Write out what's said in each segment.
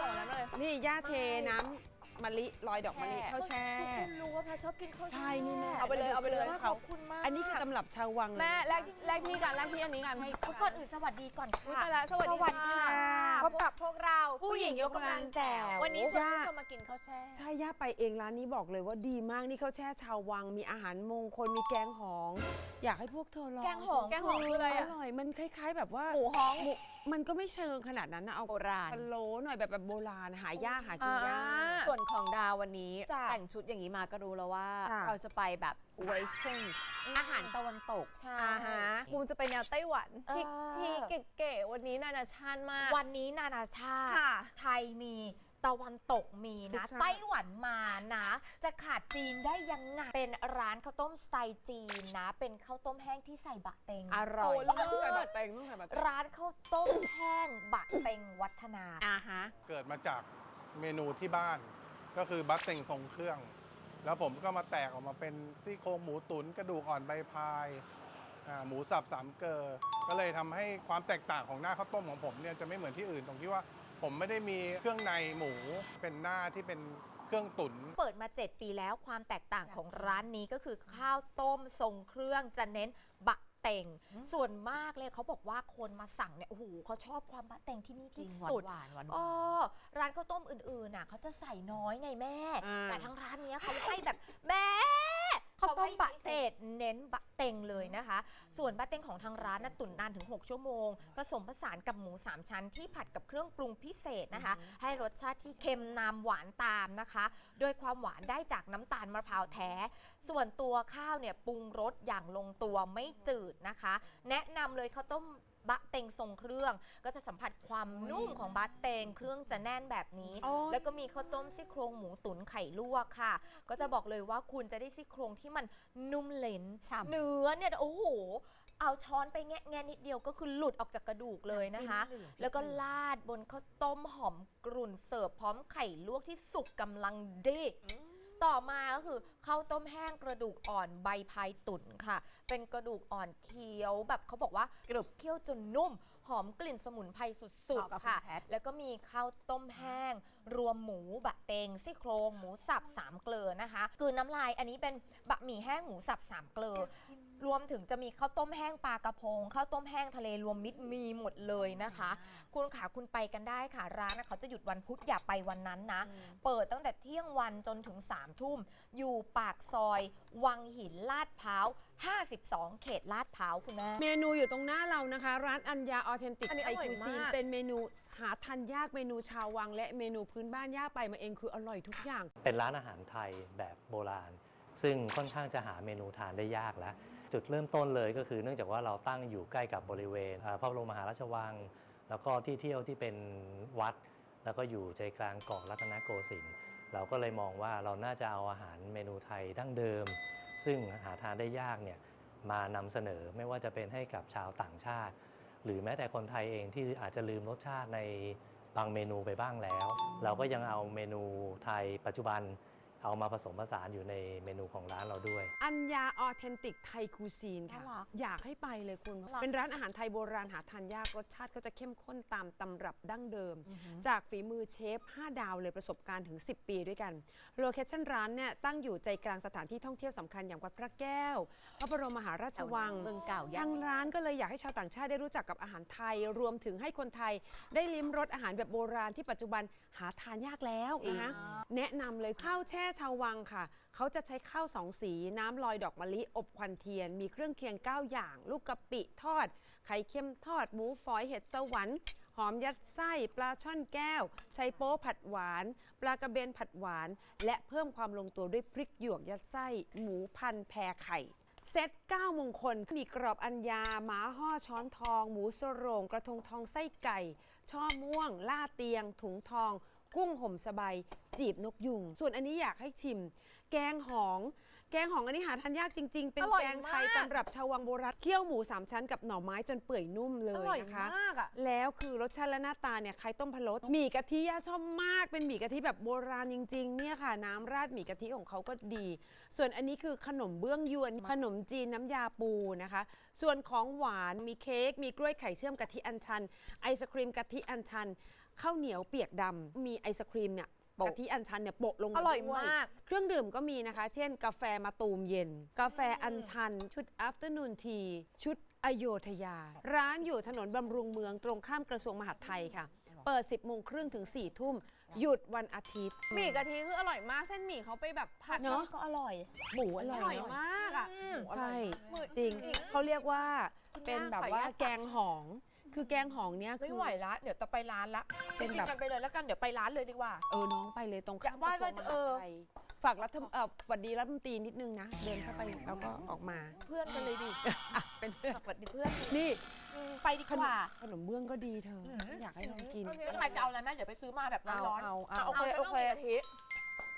สองนั้นเลย นี่ย่าเทน้ำ มะลิลอยดอกมะลิข้าวแช่ทุกคนรู้ว่าแพทชอบกินข้าวแช่ใช่นี่แม่เอาไปเลยเอาไปเลยเขาขอบคุณมากอันนี้คือตำรับชาววังเลยแม่แลกแลกที่กันแลกที่อันนี้กันให้อุ๊ยก่อนอื่นสวัสดีก่อนอุ๊ยค่ะตายแล้วสวัสดีสวัสดีค่ะพบกับพวกเราผู้หญิงยกกำลังแจ๋ววันนี้ชวนย่าผู้ชมมากินข้าวแช่ใช่ย่าไปเองร้านนี้บอกเลยว่าดีมากนี่ข้าวแช่ชาววังมีอาหารมงคลมีแกงหอง อยากให้พวกเธอลองแกงหองแกงหองคืออะไรออะร่อยมันคล้ายๆ แบบว่าหมูฮ้องหมูมันก็ไม่เชิงขนาดนั้นนะเอาโบราณพะโล้หน่อยแบบแบบโบราณหายากหากินยากส่วนของดาววันนี้ จ้ะแต่งชุดอย่างนี้มาก็รู้แล้วว่า จ้ะเราจะไปแบบ western อาหารตะวันตกใช่อ่าฮะมุมจะเป็นแนวไต้หวัน เออ ชิคชีเก๋ๆวันนี้นานาชาติมาก วันนี้นานาชาติ ค่ะ ไทยมีตะวันตกมีนะทุกชาติ ไต้หวันมานะ จะขาดจีนได้ยังไง เป็นร้านข้าวต้มสไตล์จีนนะ เป็นข้าวต้มแห้งที่ใส่บะเต็ง อร่อยโอ้ ต้องเลิใส่ศบัตรเต็งต้องใส่บัตรเต็งร้านข้าวต้มแห้งบะเต็งวัฒนา อ่าฮะ เกิดมาจากเมนูที่บ้าน ก็คือบัสเต็งทรงเครื่อง แล้วผมก็มาแตกออกมาเป็นซี่โครงหมูตุนกระดูกอ่อนใบพายหมูสับสามเกลอก็เลยทำให้ความแตกต่างของหน้าข้าวต้มของผมเนี่ยจะไม่เหมือนที่อื่นตรงที่ว่าผมไม่ได้มีเครื่องในหมูเป็นหน้าที่เป็นเครื่องตุ๋นเปิดมา 7 ปีแล้วความแตกต่างของร้านนี้ก็คือข้าวต้มทรงเครื่องจะเน้นบะ เต็ง ส่วนมากเลยเขาบอกว่าคนมาสั่งเนี่ยโอ้โหเขาชอบความบะเต็งที่นี่ที่สุด หวานหวาน อ๋อร้านข้าวต้มอื่นๆน่ะเขาจะใส่น้อยไงแม่ อ่าแต่ทางร้านเนี้ยเขาให้แบบแม่เขาต้มบะเศษเน้นบะเต็งเลยนะคะ ส่วนบะเต็งของทางร้านน่ะตุ๋นนานถึง 6 ชั่วโมง ผสมผสานกับหมู 3 ชั้นที่ผัดกับเครื่องปรุงพิเศษนะคะ ให้รสชาติที่เค็มนำหวานตามนะคะ โดยความหวานได้จากน้ำตาลมะพร้าวแท้ ส่วนตัวข้าวเนี่ยปรุงรสอย่างลงตัวไม่จืดนะคะ แนะนำเลยข้าวต้ม บะเต็งทรงเครื่อง ก็จะสัมผัสความนุ่มของบะเต็งเครื่องจะแน่นแบบนี้ โอ้ย แล้วก็มีข้าวต้มซี่โครงหมูตุ๋นไข่ลวกค่ะ ก็จะบอกเลยว่าคุณจะได้ซี่โครงที่มันนุ่มเล้นฉ่ำ เนื้อเนี่ยโอ้โห เอาช้อนไปแงะแงะนิดเดียวก็คือหลุดออกจากกระดูกเลยนะคะแล้วก็ลาดบนข้าวต้มหอมกรุ่นเสิร์ฟพร้อมไข่ลวกที่สุกกำลังดี ต่อมาก็คือข้าวต้มแห้งกระดูกอ่อนใบพายตุ๋นค่ะ เป็นกระดูกอ่อนเคี้ยวแบบเขาบอกว่ากรึบเคี้ยวจนนุ่ม หอมกลิ่นสมุนไพรสุดเหมาะกับๆค่ะคุณแพท แล้วก็มีข้าวต้มแห้ง รวมหมูบะเตงซี่โครงหมูสับสามเกลือนะคะกลืนน้ำลายอันนี้เป็นบะหมี่แห้งหมูสับสามเกลือรวมถึงจะมีข้าวต้มแห้งปลากระพงข้าวต้มแห้งทะเลรวมมิตรมีหมดเลยนะคะ คุณขาคุณไปกันได้ค่ะร้านนะเขาจะหยุดวันพุธอย่าไปวันนั้นนะ เปิดตั้งแต่เที่ยงวันจนถึง3ามทุ่ม อยู่ปากซอย วังหินลาดพร้าว 52 เขตลาดพร้าวคุณแม่ เมนูอยู่ตรงหน้าเรานะคะ ร้านอัญญาออเทนติกอันนี้ไทยอร่อยคูซีนมากเป็นเมนู หาทานยากเมนูชาววัง และเมนูพื้นบ้านย่าไปมาเองคืออร่อยทุกอย่าง เป็นร้านอาหารไทยแบบโบราณ ซึ่งค่อนข้างจะหาเมนูทานได้ยากแล้ว จุดเริ่มต้นเลยก็คือเนื่องจากว่าเราตั้งอยู่ใกล้กับบริเวณอ่าพระบรมมหาราชวัง แล้วก็ที่เที่ยวที่เป็นวัด แล้วก็อยู่ใจกลางเกาะรัตนโกสินทร์เราก็เลยมองว่าเราน่าจะเอาอาหารเมนูไทยดั้งเดิม ซึ่งหาทานได้ยากเนี่ยมานำเสนอไม่ว่าจะเป็นให้กับชาวต่างชาติ หรือแม้แต่คนไทยเองที่อาจจะลืมรสชาติในบางเมนูไปบ้างแล้ว เราก็ยังเอาเมนูไทยปัจจุบัน เอามาผสมผสานอยู่ในเมนูของร้านเราด้วย อัญญาออเทนติกไทยคูซีนค่ะ น่ารักอยากให้ไปเลยคุณ น่ารักเป็นร้านอาหารไทยโบราณหาทานยากรสชาติก็จะเข้มข้นตามตำรับดั้งเดิม จากฝีมือเชฟ 5 ดาวเลยประสบการณ์ถึง 10 ปีด้วยกันโลเคชั่นร้านเนี่ยตั้งอยู่ใจกลางสถานที่ท่องเที่ยวสำคัญอย่างวัดพระแก้ว พระบรมมหาราชวัง เมืองเก่าย่าทางร้านก็เลยอยากให้ชาวต่างชาติได้รู้จักกับอาหารไทย รวมถึงให้คนไทยได้ลิ้มรสอาหารแบบโบราณที่ปัจจุบันหาทานยากแล้วนะคะแนะนำเลยข้าวแช่ชาววังค่ะ เขาจะใช้ข้าวสองสีน้ำลอยดอกมะลิ อบควันเทียน มีเครื่องเคียง 9 อย่าง ลูกกะปิทอด ไข่เค็มทอด หมูฝอยเห็ดสวรรค์หอมยัดไส้ ปลาช่อนแก้วไชโป๊ผัดหวาน ปลากระเบนผัดหวาน และเพิ่มความลงตัวด้วยพริกหยวกยัดไส้ หมูพันแพรไข่ เซต9มงคล มีกรอบอัญญาหมาห่อช้อนทอง หมูสโรง กระทงทองไส้ไก่ ช่อม่วง ล่าเตียง ถุงทอง กุ้งห่มสบายจีบนกยุง ส่วนอันนี้อยากให้ชิม แกงหอง แกงหองอันนี้หาทานยากจริง ๆ เป็นอร่อยแกงไทยมาก ตำรับชาววังโบราณเคี่ยวหมูสามชั้นกับหน่อไม้จนเปื่อยนุ่มเลอยร่อยนะคะ มากอะ แล้วคือรสชาติและหน้าตาเนี่ยใครต้มพะโล้หมี่กะทิย่าชอบมากเป็นหมี่กะทิแบบโบราณจริงๆเนี่ยค่ะ น้ำราดหมี่กะทิของเขาก็ดี ส่วนอันนี้คือขนมเบื้องยวน ขนมจีนน้ำยาปูนะคะ ส่วนของหวานมีเค้กมีกล้วยไข่เชื่อมกะทิอัญชัน ไอศครีมกะทิอัญชัน ข้าวเหนียวเปียกดำมีไอศครีมเนี่ยโปะกะทิอัญชันเนี่ยโปะลงอร่อยด้วมาก เครื่องดื่มก็มีนะคะ เช่น กาแฟมาตูมเย็น กาแฟอัญชัน ชุด afternoon tea ชุดอโยธยา ร้านอยู่ถนนบำรุงเมืองตรงข้ามกระทรวงมหาดไทยค่ะ เปิด 10โมงครึ่งถึง4ทุ่ม หยุดวันอาทิตย์ หมี่กะทิคืออร่อยมาก เส้นหมี่เขาไปแบบผัดเนอะ ก็อร่อย หมูออร่อยร่อยเนอะมากอะ ใช่หมือจริง เขาเรียกว่าเป็นย่าแบบขออนุว่าญาตแกงหอง คือแกงหองเนี่ยไม่คือไหวละเดี๋ยวจะไปร้านละเป็เป็นนแบบกันไปเลยแล้วกันเดี๋ยวไปร้านเลยดีกว่า เออน้องไปเลยตรงข้ามอย่าว่ากระทรวงมว่าเอหาอดไทยฝากรัฐมเอ่อสวัสดีรัฐมนตรีนิดนึงนะ เดินเข้าไปแล้วก็ออกมาเพื่อนกันเลยดิอะเป็นเพื่อนสวัสดีเพื่อนนี่อืมไปดีขกนมว่าขนมเบื้องก็ดีเธออืมอยากให้ลองกินแล้วใครจะเอาอะไรไหมเดี๋ยวไปซื้อมาแบบร้อนๆเอาเอาโอเคโอเคกะทิ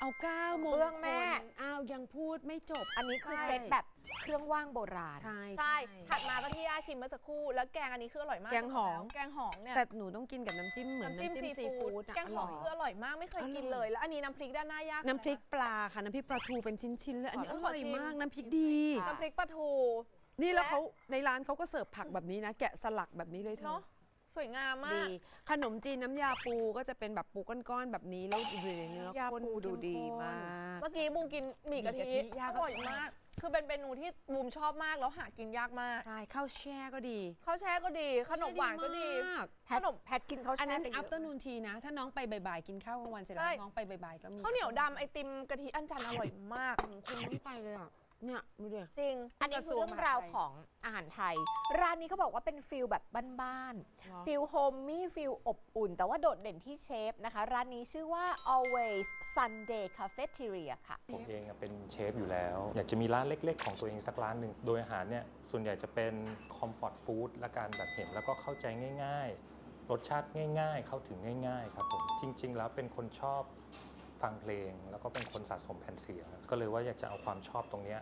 เอาเก้าโมงเบื้องแม่ อ้าวยังพูดไม่จบ อันนี้คือใช่ เซตแบบ เครื่องว่างโบราณ ใช่ ใช่ ถัดมาก็ที่ย่าชิมเมื่อสักครู่ แล้วแกงอันนี้คืออร่อยมากแกงหองแกงหองเนี่ยแต่หนูต้องกินกับน้ำจิ้มเหมือนน้ำจิ้มน้ำจิ้มซีซีฟู้ฟู้ดดะแกงหองร่ยคืออร่อยมากไม่เคยอร่อยกินเลย แล้วอันนี้น้ำพริกด้านหน้ายากน้ำพริกปลาค่ะ น้ำพริกปลาทูเป็นชิ้นๆเลยอันนี้ขออร่อยชิมมากน้ำพริกดีค่ะน้ำพริกปลาทู นี่แล้วและเขาในร้านเขาก็เสิร์ฟผักแบบนี้นะ แกะสลักแบบนี้เลยเธอเนาะสวยงามมาดีกขนมจีนน้ำยาปูก็จะเป็นแบบปูก้อนๆแบบนี้แล้วดูในเนื้อยาข้นปูดูดีมาก เมื่อกี้บูมกินหมี่กะหมี่ทิกะทิย่าอก็ร่อยชอบมาก คือเป็นเมนูที่บูมชอบมากแล้วหากินยากมาก ใช่ข้าวแช่ก็ดี ข้าวแช่ก็ดี ขนมหวานก็ดีมากแพทแพทกินเขาอันนั้นแช่ไปเยอะ afternoon tea นะ ถ้าน้องไปบ่ายๆกินข้าวกลางวันเสร็จแล้ใช่วน้องไปบ่ายๆก็มีข้าวเหนียวดำไอติมกะทิอันจันอร่อยมากคุณต้องไปเลยอะ เนี่ยดูดิ จริง อันนี้คือเรื่องราวของอาหารไทย ร้านนี้เขาบอกว่าเป็นฟิลแบบบ้านๆฟิลโฮมมี่ฟิลอบอุ่น แต่ว่าโดดเด่นที่เชฟนะคะ ร้านนี้ชื่อว่า always Sunday Cafeteria ค่ะ ผมเองอะเป็นเชฟอยู่แล้ว อยากจะมีร้านเล็ก ๆ ของตัวเองสักร้านหนึ่ง โดยอาหารเนี่ย ส่วนใหญ่จะเป็นคอมฟอร์ตฟู้ดและการแบบเห็นแล้วก็เข้าใจง่าย ๆ รสชาติง่าย ๆ เข้าถึงง่าย ๆ ครับผม จริง ๆ แล้วเป็นคนชอบ ฟังเพลง แล้วก็เป็นคนสะสมแผ่นเสียง ก็เลยว่าอยากจะเอาความชอบตรงเนี้ย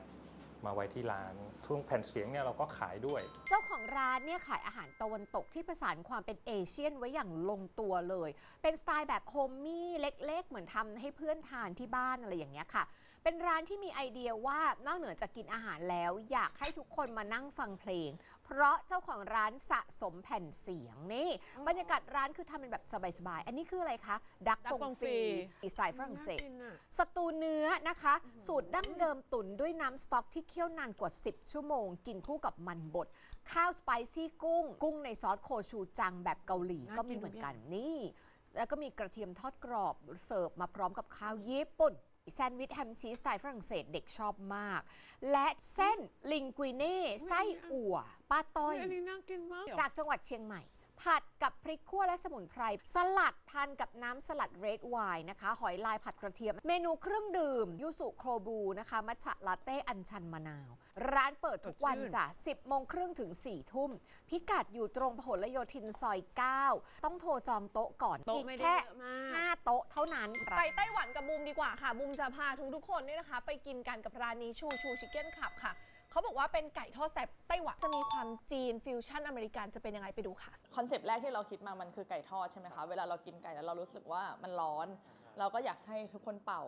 มาไว้ที่ร้านทุกแผ่นเสียงเนี่ยเราก็ขายด้วย เจ้าของร้านเนี่ยขายอาหารตะวันตกที่ผสานความเป็นเอเชียนไว้อย่างลงตัวเลย เป็นสไตล์แบบโฮมมี่เล็ก ๆ เหมือนทำให้เพื่อนทานที่บ้านอะไรอย่างเงี้ยค่ะ เป็นร้านที่มีไอเดียว่านอกเหนือจากกินอาหารแล้ว อยากให้ทุกคนมานั่งฟังเพลง เพราะเจ้าของร้านสะสมแผ่นเสียงนี่บรรยากาศร้านคือทำเป็นแบบสบายๆ อันนี้คืออะไรคะดักดักกกงงฟฟรีรีสไตล์ฝรั่งเศสน่ากินอะสตูเนื้อนะคะ สูตรดั้งเดิมตุ๋นด้วยน้ำสต๊อกที่เคี่ยวนานกว่า 10 ชั่วโมง กินคู่กับมันบด ข้าวสไปซี่กุ้ง กุ้งในซอสโคชูจังแบบเกาหลีน่ากินก็มีเหมือนกันนี่ แล้วก็มีกระเทียมทอดกรอบเสิร์ฟมาพร้อมกับข้าวญี่ปุ่นแซนด์วิชแฮมชีสสไตล์ฝรั่งเศสเด็กชอบมาก และเส้นลิงกุยเน่ไส้อั่วป้าต้อยอันนี้น่ากินมาก จากจังหวัดเชียงใหม่ ผัดกับพริกคั่วและสมุนไพร สลัดทานกับน้ำสลัดเรดไวน์นะคะ หอยลายผัดกระเทียม เมนูเครื่องดื่ม ยูสุโครบูนะคะ มัชฉะลาเต้อัญชันมะนาว ร้านเปิดทุกวันสดชื่นจ้ะ 10 โมงครึ่งถึง 4 ทุ่ม พิกัดอยู่ตรงพหลโยธินซอย 9 ต้องโทรจองโต๊ะก่อนโต๊ะอีกไม่ได้แค่เยอะมาก5โต๊ะเท่านั้นไปไต้หวันกับบูมดีกว่าค่ะ บูมจะพาทุกทุกๆคนเนี่ยนะคะ ไปกินกันกับร้านนี้ชูชูชิคเก้นคลับค่ะ เขาบอกว่าเป็นไก่ทอดแซ่บไต้หวันจะมีความจีนฟิวชั่นอเมริกันจะเป็นยังไงไปดูค่ะ คอนเซปต์แรกที่เราคิดมามันคือไก่ทอดใช่ไหมคะ เวลาเรากินไก่แล้วเรารู้สึกว่ามันร้อน เราก็อยากให้ทุกคนเป่า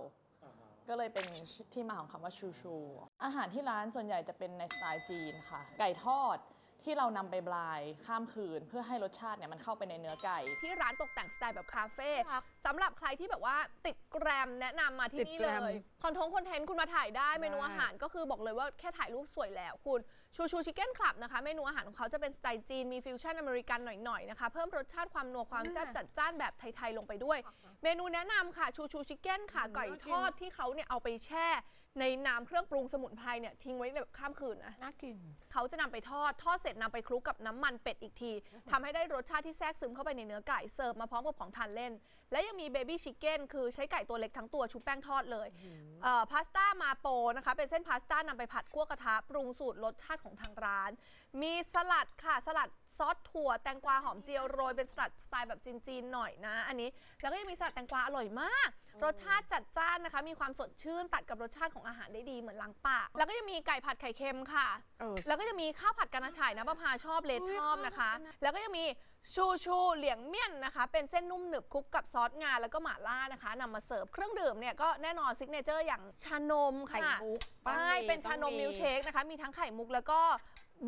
ก็เลยเป็นที่มาของคำว่าชูชู อาหารที่ร้านส่วนใหญ่จะเป็นในสไตล์จีนค่ะ ไก่ทอด ที่เรานำไปบลายข้ามคืน เพื่อให้รสชาติเนี่ยมันเข้าไปในเนื้อไก่ ที่ร้านตกแต่งสไตล์แบบคาเฟ่ครับสำหรับใครที่แบบว่าติดแกรมแนะนำมาที่ติดนี่แกรเลมย คอนทงคอนเทนต์คุณมาถ่ายได้ได้เมนูอาหารก็คือบอกเลยว่าแค่ถ่ายรูปสวยแล้วคุณชูชูชิคเก้นคลับนะคะ เมนูอาหารของเขาจะเป็นสไตล์จีน มีฟิวชั่นอเมริกันหน่อยๆนะคะ เพิ่มรสชาติความนัวความแซ่บจัดจ้านแบบไทย ๆ ลงไปด้วย เมนูแนะนำค่ะชูชูชิคเก้นค่ะไก่ทอดที่เขาเนี่ยเอาไปแช่ ในน้ำเครื่องปรุงสมุนไพรเนี่ยทิ้งไว้แบบข้ามคืนนะ น่ากิน เขาจะนำไปทอด ทอดเสร็จนำไปคลุกกับน้ำมันเป็ดอีกทีทำให้ได้รสชาติที่แทรกซึมเข้าไปในเนื้อไก่ เสิร์ฟมาพร้อมกับของทานเล่น และยังมีเบบี้ชิคเก้นคือใช้ไก่ตัวเล็กทั้งตัวชุบแป้งทอดเลยเอ่อพาสต้ามาโปนะคะ เป็นเส้นพาสต้านำไปผัดคั่วกระทะปรุงสูตรรสชาติของทางร้าน มีสลัดค่ะสลัด ซอสถั่วแตงกวาหอมเจียวโรยเป็นสลัดสไตล์แบบจีนๆหน่อยนะ อันนี้แล้วก็ยังมีสลัดแตงกวาอร่อยมาก รสชาติจัดจ้านนะคะ มีความสดชื่นตัดกับรสชาติของอาหารได้ดีเหมือนล้างปากแล้วก็ยังมีไก่ผัดไข่เค็มค่ะ เออ แล้วก็จะมีข้าวผัดกระฉ่ายนะประพาชอบเลดอุ๊ยชอบนะคะข้าวผัดกะนะแล้วก็ยังมีชูชูเหลียงเมี่ยนนะคะ เป็นเส้นนุ่มหนึบคลุกกับซอสงาแล้วก็หม่าล่านะคะนำมาเสิร์ฟเครื่องดื่มเนี่ยก็แน่นอนซิกเนเจอร์อย่างชานมไข่ค่ะมุกใช่เป็นชานมมิลค์เชคนะคะ มีทั้งไข่มุกแล้วก็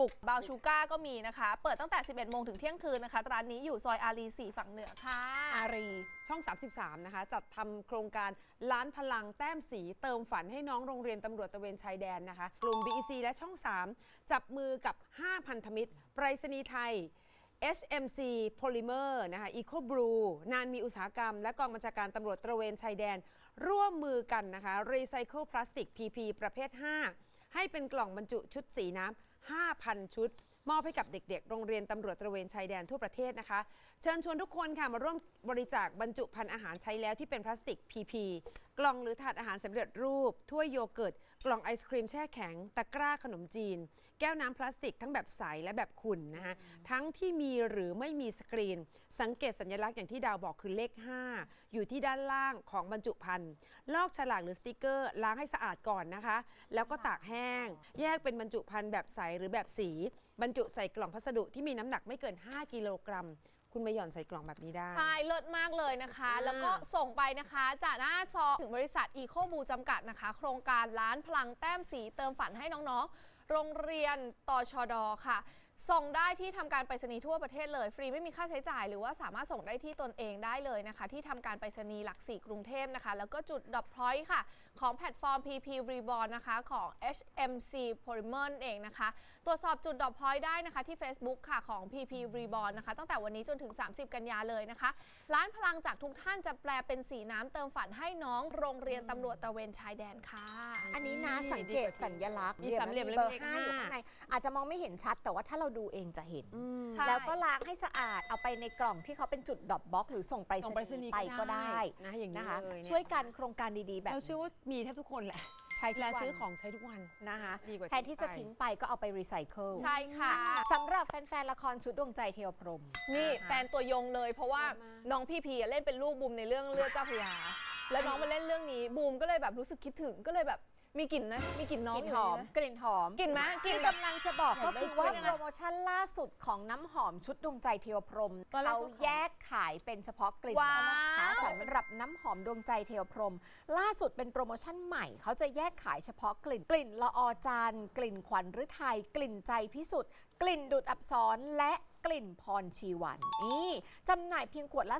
บุกบาวชูก้าก็มีนะคะ เปิดตั้งแต่ 11 โมงถึงเที่ยงคืนนะคะ ร้านนี้อยู่ซอยอารี 4 ฝั่งเหนือค่ะ อารีช่อง 33 นะคะ จัดทำโครงการล้านพลังแต้มสี เติมฝันให้น้องโรงเรียนตำรวจตระเวนชายแดนนะคะ กลุ่ม BEC และช่อง 3 จับมือกับ 5 พันธมิตรไปรษณีย์ไทย HMC Polymer นะคะ Eco Blue นานมีอุตสาหกรรม และกองบัญชาการตำรวจตระเวนชายแดน ร่วมมือกันนะคะ Recycle Plastic PP ประเภท 5 ให้เป็นกล่องบรรจุชุดสีน้ำ 5,000 ชุด มอบให้กับเด็ก ๆ โรงเรียนตำรวจตระเวนชายแดนทั่วประเทศนะคะ เชิญชวนทุกคนค่ะมาร่วมบริจาคบรรจุภัณฑ์อาหารใช้แล้วที่เป็นพลาสติก PP กล่องหรือถาดอาหารสำเร็จรูปถ้วยโยเกิร์ต กล่องไอศครีมแช่แข็ง ตะกร้าขนมจีน แก้วน้ำพลาสติกทั้งแบบใสและแบบขุ่นนะคะทั้งที่มีหรือไม่มีสกรีน สังเกตสัญลักษณ์อย่างที่ดาวบอกคือเลข 5 อยู่ที่ด้านล่างของบรรจุภัณฑ์ลอกฉลากหรือสติกเกอร์ล้างให้สะอาดก่อนนะคะ แล้วก็ตากแห้ง แยกเป็นบรรจุภัณฑ์แบบใสหรือแบบสี บรรจุใส่กล่องพัสดุที่มีน้ำหนักไม่เกิน 5 กิโลกรัม คุณมาหย่อนใส่กล่องแบบนี้ได้ ใช่เลิศมากเลยนะคะ อ่า แล้วก็ส่งไปนะคะจากหน้าซองถึงบริษัท e c o b บูจำกัดนะคะ โครงการล้านพลังแต้มสีเติมฝันให้น้องๆ โรงเรียนตชดค่ะ ส่งได้ที่ทำการไปรษณีย์ทั่วประเทศเลย ฟรีไม่มีค่าใช้จ่าย หรือว่าสามารถส่งได้ที่ตนเองได้เลยนะคะ ที่ทำการไปรษณีย์หลักสี่กรุงเทพนะคะ แล้วก็จุดดอปพอยต์ค่ะ ของแพลตฟอร์ม PP Reborn นะคะของ HMC Polymer นั่นเองนะคะ ตรวจสอบจุดดอปพอยต์ได้นะคะที่ Facebook ค่ะของ PP Reborn นะคะ ตั้งแต่วันนี้จนถึง 30 กันยาเลยนะคะร้านพลังจากทุกท่านจะแปลเป็นสีน้ำเติมฝันให้น้องโรงเรียนตำรวจตระเวนชายแดนค่ะ อันนี้นะนี่สังเกตสัญลักษณ์มีสามเหลี่ยมเบอร์เล็กๆห้าอยู่ห้าข้างในอาจจะมองไม่เห็นชัดแต่ว่าถ้าเราดูเองจะเห็นอืมใช่แล้วก็ล้างให้สะอาดเอาไปในกล่องที่เขาเป็นจุดดรอปบ็อกซ์หรือส่งไปรส่ษงไปรษณีณีย์ย์ไปก็ได้นะอย่างนี้นะคะเลยเนี่ช่วยกันโครงการดีๆ แบบเราเชื่อว่ามีแทบทุกคนแหละใช้เวทุกลาวันซื้อของใช้ทุกวัน นะคะดีกว่าแทนที่จะทิ้งไปก็เอาไปรีไซเคิลใช่ค่ะ สำหรับแฟนๆละครชุดดวงใจเทวพรหมนี่ะคะแฟนตัวยงเลย เพราะว่าชอบมากน้องพี่พีอะเล่นเป็นลูกบูมในเรื่องเลือดเจ้าพระยา แล้วน้องมาเล่นเรื่องนี้บูมก็เลยแบบรู้สึกคิดถึงก็เลยแบบ มีกลิ่นนะ มีกลิ่นน้องกลิ่นยู่หอมไหกลิ่นหอมกลิ่นไหมกลิ่น ที่แบบกำลังจะบอกก็คือว่าเป็นยังไงโปรโมชั่นล่าสุดของน้ำหอมชุดดวงใจเทวพรหมตอนแรกเขาเขาขายแยกขายเป็นเฉพาะกลิ่นว้าวนะคะสำหรับน้ำหอมดวงใจเทวพรหมล่าสุดเป็นโปรโมชั่นใหม่ เขาจะแยกขายเฉพาะกลิ่นกลิ่นละออจันทร์กลิ่นขวัญฤทัยกลิ่นใจพิสุทธิ์กลิ่นดุดอับซ้อนและ กลิ่นพรชีวันนี่จำหน่ายเพียงขวดละ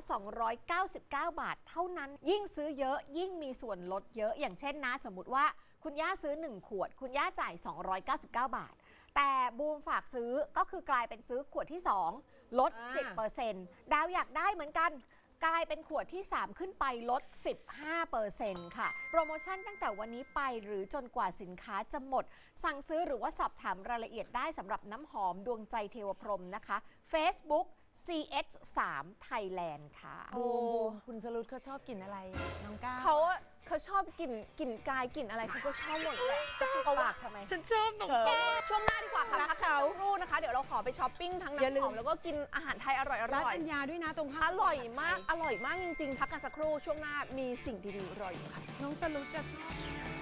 299 บาท เท่านั้น ยิ่งซื้อเยอะยิ่งมีส่วนลดเยอะ อย่างเช่นนะ สมมติว่าคุณย่าซื้อ 1 ขวด คุณย่าจ่าย 299 บาท แต่บูมฝากซื้อก็คือกลายเป็นซื้อขวดที่ 2 ลดอ่า10%ดาวอยากได้เหมือนกันกลายเป็นขวดที่ 3 ขึ้นไปลด 15%ค่ะ โปรโมชั่นตั้งแต่วันนี้ไปหรือจนกว่าสินค้าจะหมด สั่งซื้อหรือว่าสอบถามรายละเอียดได้สำหรับน้ำหอมดวงใจเทวพรหมนะคะ Facebook CX3 Thailand ค่ะ บูมบูมคุณสรุปเขาชอบกินอะไร น้องก้าวเขาอะเขาชอบกลิ่นกลิ่นกายกลิ่นอะไรเขาก็ชอบหมดแหละจะปิดปากทำไม ฉันชอบน้องช่วงหน้าดีกว่าค่ะรักพักกันเขาสักครู่นะคะ เดี๋ยวเราขอไปช้อปปิ้งทั้งอย่าลืน้ำหมอมแล้วก็กินอาหารไทยอร่อยอร้านร่อยอัญญาด้วยนะตรงข้ามอร่อยมากอร่อยมากจริงๆ พักกันสักครู่ช่วงหน้ามีสิ่งดีๆรออยู่ค่ะ น้องสรุปจะชอบ